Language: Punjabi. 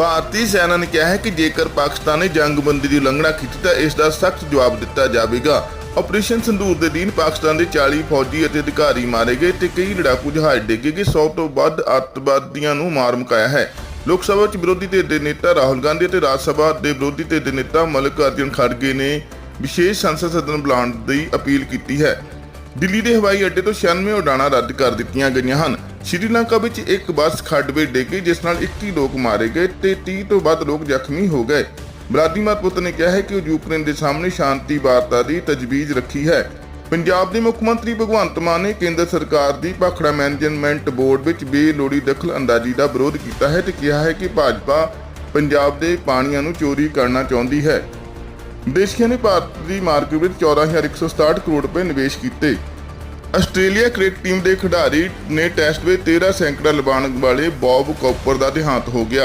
ਭਾਰਤੀ ਸੈਨਾ ਨੇ ਕਿਹਾ ਹੈ ਕਿ ਜੇਕਰ ਪਾਕਿਸਤਾਨ ਨੇ ਜੰਗਬੰਦੀ ਦੀ ਉਲੰਘਣਾ ਕੀਤੀ ਤਾਂ ਇਸ ਦਾ ਸਖਤ ਜਵਾਬ ਦਿੱਤਾ ਜਾਵੇਗਾ। ਆਪਰੇਸ਼ਨ ਸੰਧੂਰ ਦੇ ਦਿਨ ਪਾਕਿਸਤਾਨ ਦੇ 40 ਫੌਜੀ ਅਤੇ ਅਧਿਕਾਰੀ ਮਾਰੇ ਗਏ ਤੇ ਕਈ ਲੜਾਕੂ ਜਹਾਜ਼ ਡਿੱਗੇ ਗਏ 100 ਤੋਂ ਵੱਧ ਅੱਤਵਾਦੀਆਂ ਨੂੰ ਮਾਰ ਮੁਕਾਇਆ ਹੈ। ਲੋਕ ਸਭਾ ਵਿੱਚ ਵਿਰੋਧੀ ਧਿਰ ਦੇ ਨੇਤਾ ਰਾਹੁਲ ਗਾਂਧੀ ਅਤੇ ਰਾਜ ਸਭਾ ਦੇ ਵਿਰੋਧੀ ਧਿਰ ਦੇ ਨੇਤਾ ਮਲਿਕ ਅਰਜਨ ਖੜਗੇ ਨੇ ਵਿਸ਼ੇਸ਼ ਸੰਸਦ ਸਦਨ ਬੁਲਾਉਣ ਦੀ ਅਪੀਲ ਕੀਤੀ ਹੈ। ਦਿੱਲੀ ਦੇ ਹਵਾਈ ਅੱਡੇ ਤੋਂ 96 ਉਡਾਣਾਂ ਰੱਦ ਕਰ ਦਿੱਤੀਆਂ ਗਈਆਂ ਹਨ। ਸ਼੍ਰੀਲੰਕਾ ਵਿੱਚ ਇੱਕ ਬੱਸ ਖੱਡ ਵਿੱਚ ਡਿੱਗ ਜਿਸ ਨਾਲ 21 ਲੋਕ ਮਾਰੇ ਗਏ ਤੇ 30 ਤੋਂ ਵੱਧ ਲੋਕ ਜ਼ਖਮੀ ਹੋ ਗਏ। ਵਲਾਦੀਮੀਰ ਪੁਤਿਨ ਨੇ ਕਿਹਾ ਹੈ ਕਿ ਉਹ ਯੂਕਰੇਨ ਦੇ ਸਾਹਮਣੇ ਸ਼ਾਂਤੀ ਵਾਰਤਾ ਦੀ ਤਜਵੀਜ਼ ਰੱਖੀ ਹੈ। ਪੰਜਾਬ ਦੇ ਮੁੱਖ ਮੰਤਰੀ ਭਗਵੰਤ ਮਾਨ ਨੇ ਕੇਂਦਰ ਸਰਕਾਰ ਦੀ ਭਾਖੜਾ ਮੈਨੇਜਮੈਂਟ ਬੋਰਡ ਵਿੱਚ ਬੇਲੋੜੀ ਦਖਲ ਅੰਦਾਜ਼ੀ ਦਾ ਵਿਰੋਧ ਕੀਤਾ ਹੈ ਤੇ ਕਿਹਾ ਹੈ ਕਿ ਭਾਜਪਾ ਪੰਜਾਬ ਦੇ ਪਾਣੀਆਂ ਨੂੰ ਚੋਰੀ ਕਰਨਾ ਚਾਹੁੰਦੀ ਹੈ। ਦੇਸ਼ੀਆਂ ਨੇ ਭਾਰਤ ਦੀ ਮਾਰਕੀਟ ਵਿੱਚ 14167 ਕਰੋੜ ਰੁਪਏ ਨਿਵੇਸ਼ ਕੀਤੇ। ਆਸਟ੍ਰੇਲੀਆ ਕ੍ਰਿਕਟ ਟੀਮ ਦੇ ਖਿਡਾਰੀ ਨੇ ਟੈਸਟ ਵਿੱਚ 13 ਸੈਂਕੜਾ ਲਗਾਉਣ ਵਾਲੇ ਬੌਬ ਕੌਪਰ ਦਾ ਦੇਹਾਂਤ ਹੋ ਗਿਆ।